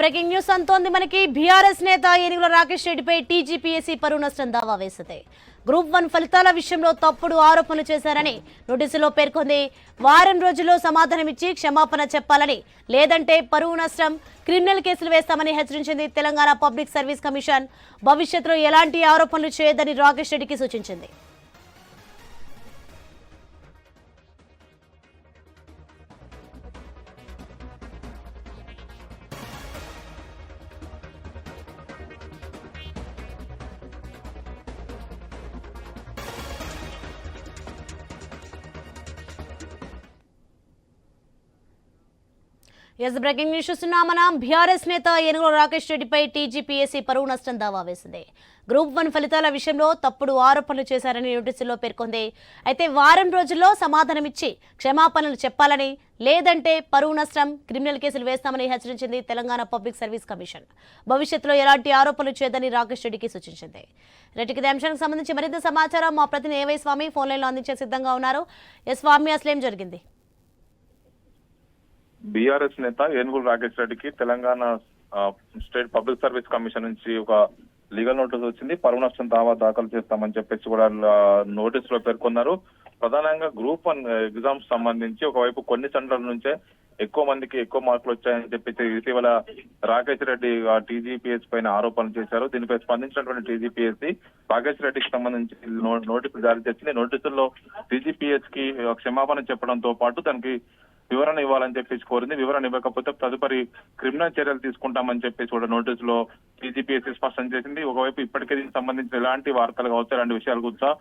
Breaking news అంతోంది. మనకి BRS నేత ఏనుగుల రాకేష్ రెడ్డిపై టీజీపీఎస్సీ పరువు నష్టం దావా వేసింది. గ్రూప్ వన్ ఫలితాల విషయంలో తప్పుడు ఆరోపణలు చేశారని నోటీసులో పేర్కొంది. వారం రోజుల్లో సమాధానమిచ్చి క్షమాపణ చెప్పాలని లేదంటే పరువు నష్టం క్రిమినల్ కేసులు వేస్తామని హెచ్చరించింది తెలంగాణ పబ్లిక్ సర్వీస్ కమిషన్. భవిష్యత్తులో ఎలాంటి ఆరోపణలు చేయొద్దని రాకేష్ రెడ్డికి సూచించింది. ఎస్ బ్రేకింగ్ న్యూస్ చూస్తున్నాం మనం బీఆర్ఎస్ నేత ఏనుగుల రాకేష్ రెడ్డిపై టీజీపీఎస్సీ పరువు నష్టం దావా వేసింది. గ్రూప్ వన్ ఫలితాల విషయంలో తప్పుడు ఆరోపణలు చేశారని నోటీసులో పేర్కొంది. అయితే వారం రోజుల్లో సమాధానమిచ్చి క్షమాపణలు చెప్పాలని లేదంటే పరువు నష్టం క్రిమినల్ కేసులు వేస్తామని హెచ్చరించింది తెలంగాణ పబ్లిక్ సర్వీస్ కమిషన్. భవిష్యత్తులో ఎలాంటి ఆరోపణలు చేయదని రాకేష్ రెడ్డికి సూచించింది. రెడ్డికి అంశానికి సంబంధించి మరింత సమాచారం మా ప్రతినిధి ఏవై స్వామి ఫోన్ లైన్లో అందించే సిద్ధంగా ఉన్నారు. ఎస్ స్వామి అసలు ఏం జరిగింది? బీఆర్ఎస్ నేత ఏనుగులు రాకేష్ రెడ్డికి Telangana state public service commission నుంచి ఒక లీగల్ నోటీస్ వచ్చింది. పరువు నష్టం దావా దాఖలు చేస్తామని చెప్పేసి కూడా నోటీస్లో పేర్కొన్నారు. ప్రధానంగా గ్రూప్ వన్ ఎగ్జామ్స్ సంబంధించి ఒకవైపు కొన్ని సెంటర్ల నుంచే ఎక్కువ మందికి ఎక్కువ మార్కులు వచ్చాయని చెప్పేసి ఇటీవల రాకేష్ రెడ్డి టీజీపీఎస్ పైన ఆరోపణలు చేశారు. దీనిపై స్పందించినటువంటి టీజీపీఎస్సి రాకేష్ రెడ్డికి సంబంధించి నోటీసులు జారీ చేసింది. నోటీసుల్లో టీజీపీఎస్కి క్షమాపణ చెప్పడంతో పాటు దానికి వివరణ ఇవ్వాలని చెప్పేసి కోరింది. వివరణ ఇవ్వకపోతే తదుపరి క్రిమినల్ చర్యలు తీసుకుంటామని చెప్పేసి కూడా నోటీసులో టీజీపీఎస్సీ స్పష్టం చేసింది. ఒకవైపు ఇప్పటికే దీనికి సంబంధించిన ఎలాంటి వార్తలు కావచ్చు అలాంటి విషయాలు కూడా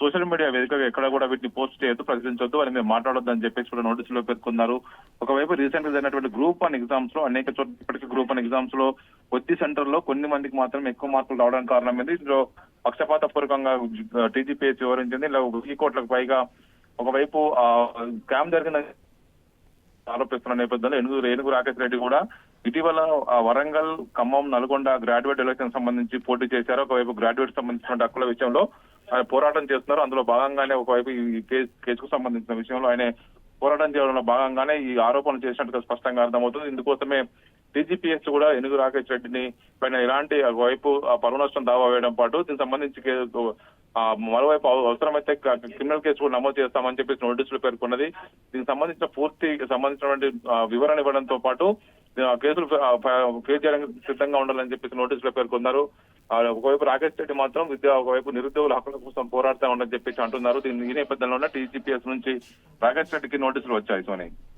సోషల్ మీడియా వేదికగా ఎక్కడ కూడా వీటిని పోస్ట్ చేయొద్దు ప్రచురించొద్దు అని మేము మాట్లాడొద్దు అని చెప్పేసి కూడా నోటీసులో పేర్కొన్నారు. ఒకవైపు రీసెంట్గా జరిగినటువంటి గ్రూప్ వన్ ఎగ్జామ్స్లో అనేక చోట్ల ఇప్పటికీ గ్రూప్ వన్ ఎగ్జామ్స్లో కొద్ది సెంటర్లో కొన్ని మందికి మాత్రం ఎక్కువ మార్కులు రావడానికి కారణం ఏంది ఇందులో పక్షపాత పూర్వకంగా టీజీపీఎస్ వివరించింది. ఇలా వెయ్యి కోట్లకు పైగా ఒకవైపు క్యాంప్ జరిగిన ఆరోపిస్తున్న నేపథ్యంలో ఏనుగు ఏనుగు రాకేష్ రెడ్డి కూడా ఇటీవల వరంగల్ ఖమ్మం నల్గొండ గ్రాడ్యుయేట్ ఎలక్షన్ సంబంధించి పోటీ చేశారు. ఒకవైపు గ్రాడ్యుయేట్ సంబంధించిన హక్కుల విషయంలో ఆయన పోరాటం చేస్తున్నారు. అందులో భాగంగానే ఒకవైపు ఈ కేసు కేసుకు సంబంధించిన విషయంలో ఆయన పోరాటం చేయడంలో భాగంగానే ఈ ఆరోపణలు చేసినట్టుగా స్పష్టంగా అర్థమవుతుంది. ఇందుకోసమే టీజీపీఎస్ కూడా ఎనుగు రాకేష్ రెడ్డిని పైన ఎలాంటి వైపు పరువు నష్టం దావా వేయడం పాటు దీనికి సంబంధించి కేసు మరోవైపు అవసరమైతే క్రిమినల్ కేసు కూడా నమోదు చేస్తామని చెప్పేసి నోటీసులు పేర్కొన్నది. దీనికి సంబంధించిన పూర్తి సంబంధించినటువంటి వివరణ ఇవ్వడంతో పాటు ఆ, కేసులు ఫేస్ చేయడానికి సిద్ధంగా ఉండాలని చెప్పేసి నోటీసులో పేర్కొన్నారు. ఒకవైపు రాకేష్ రెడ్డి మాత్రం విద్య ఒకవైపు నిరుద్యోగుల హక్కుల కోసం పోరాడుతా ఉండని చెప్పేసి అంటున్నారు. దీని ఈ నేపథ్యంలోనే టీజీపీఎస్ నుంచి రాకేష్ రెడ్డికి నోటీసులు వచ్చాయి సోని.